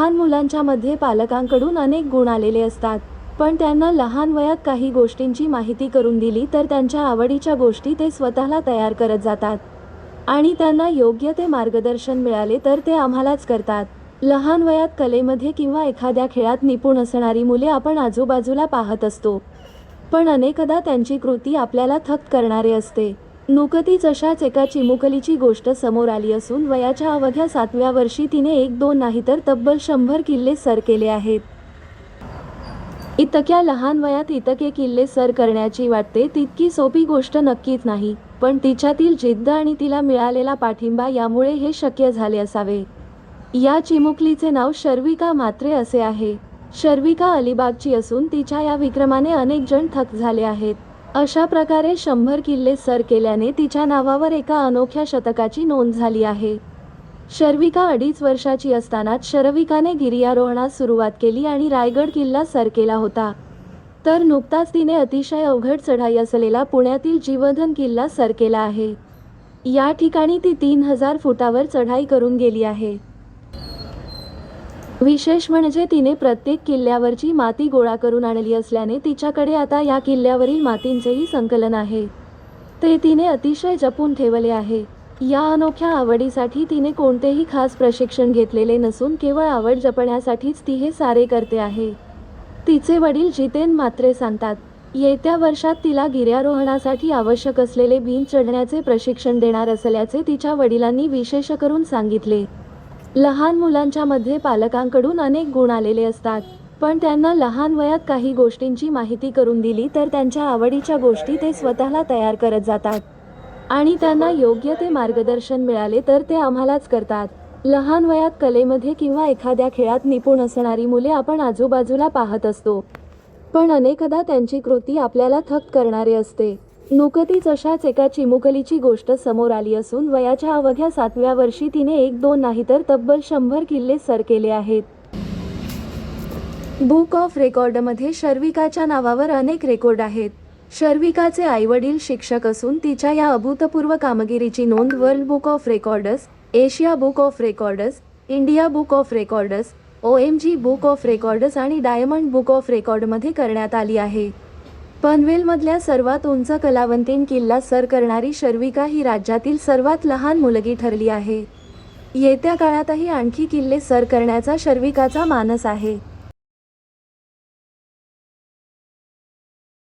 लहान मुलांच्या मध्ये पालकांकडून अनेक गुण आलेले असतात. पण त्यांना लहान वयात काही गोष्टींची माहिती करून दिली तर त्यांच्या आवडीच्या गोष्टी ते स्वतःला तयार करत जातात. आणि त्यांना योग्य ते मार्गदर्शन मिळाले तर ते आम्हालाच करतात. लहान वयात कलेमध्ये किंवा एखाद्या खेळात निपुण असणारी मुले आपण आजूबाजूला पाहत असतो. पण अनेकदा त्यांची कृती आपल्याला थक्क करणारे असते. नुकतीच अशाच एका चिमुकलीची गोष्ट समोर आली असून वयाच्या अवघ्या सातव्या वर्षी तिने एक दोन नाही तर तब्बल शंभर किल्ले सर केले आहेत. इतक्या लहान वयात इतके किल्ले सर करण्याची वाटते तितकी सोपी गोष्ट नक्कीच नाही पण तिच्यातील जिद्द आणि तिला मिळालेला पाठिंबा यामुळे हे शक्य झाले असावे. या चिमुकलीचे नाव शर्विका मात्रे असे आहे. शर्विका अलिबागची असून तिच्या या विक्रमाने अनेक जण थक झाले आहेत. अशा प्रकारे शंभर किल्ले सर केल्याने तिच्या नावावर एका अनोख्या शतकाची नोंद झाली आहे. शर्विका अडीच वर्षाची असतानाच शर्विकाने गिर्यारोहणास सुरुवात केली आणि रायगड किल्ला सर केला होता. तर नुकताच तिने अतिशय अवघड चढाई असलेला पुण्यातील जीवधन किल्ला सर केला आहे. या ठिकाणी ती तीन हजार फुटावर चढाई करून गेली आहे. विशेष म्हणजे तिने प्रत्येक किल्ल्यावरची माती गोळा करून आणली असल्याने तिच्याकडे आता या किल्ल्यावरील मातींचेही संकलन आहे. ते तिने अतिशय जपून ठेवले आहे. या अनोख्या आवडीसाठी तिने कोणतेही खास प्रशिक्षण घेतलेले नसून केवळ आवड जपण्यासाठीच ती हे सारे करते आहे. तिचे वडील जितेन मात्रे सांगतात येत्या वर्षात तिला गिर्यारोहणासाठी आवश्यक असलेले बीन चढण्याचे प्रशिक्षण देणार असल्याचे तिच्या वडिलांनी विशेष करून सांगितले. लहान मुलांच्या मध्ये पालकांकडून अनेक गुण आलेले असतात. पण त्यांना लहान वयात काही गोष्टींची माहिती करून दिली तर त्यांच्या आवडीच्या गोष्टी ते स्वतःला तयार करत जातात. आणि त्यांना योग्य ते मार्गदर्शन मिळाले तर ते आम्हालाच करतात. लहान वयात कलेमध्ये किंवा एखाद्या खेळात निपुण असणारी मुले आपण आजूबाजूला पाहत असतो. पण अनेकदा त्यांची कृती आपल्याला थक्क करणारे असते. नुकतीच अशाच एका चिमुकलीची गोष्ट समोर आली असून वयाच्या अवघ्या सातव्या वर्षी तिने एक दोन नाही तर तब्बल शंभर किल्ले सर केले आहेत. बुक ऑफ रेकॉर्डमध्ये शर्विकाच्या नावावर अनेक रेकॉर्ड आहेत. शर्विकाचे आईवडील शिक्षक असून तिच्या या अभूतपूर्व कामगिरीची नोंद world book of records Asia book of records India book of records O M G book of records आणि डायमंड बुक ऑफ रेकॉर्डमध्ये करण्यात आली आहे. पनवेलमधल्या सर्वात उंच कलावंतीन किल्ला सर करणारी शर्विका ही राज्यातील सर्वात लहान मुलगी ठरली आहे. येत्या काळातही आणखी किल्ले सर करण्याचा शर्विकाचा मानस आहे.